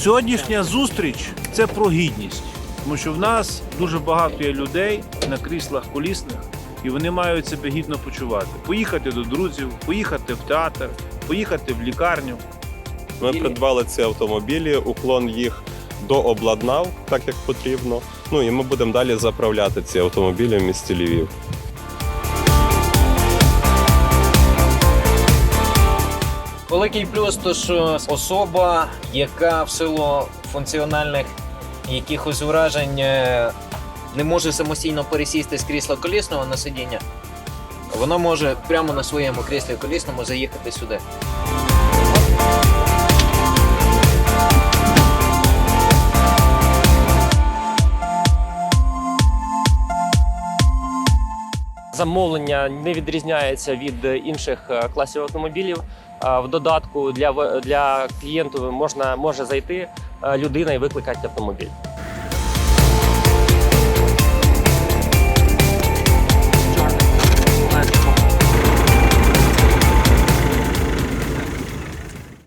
Сьогоднішня зустріч це про гідність, тому що в нас дуже багато є людей на кріслах колісних, і вони мають себе гідно почувати. Поїхати до друзів, поїхати в театр, поїхати в лікарню. Ми придбали ці автомобілі, уклон їх дообладнав так, як потрібно. Ну і ми будемо далі заправляти ці автомобілі в місті Львів. Великий плюс, то що особа, яка в силу функціональних якихось уражень е, не може самостійно пересісти з крісла колісного на сидіння, вона може прямо на своєму кріслі колісному заїхати сюди. Замовлення не відрізняється від інших е, класів автомобілів. В додатку для для клієнту можна може зайти е, людина і викликати автомобіль.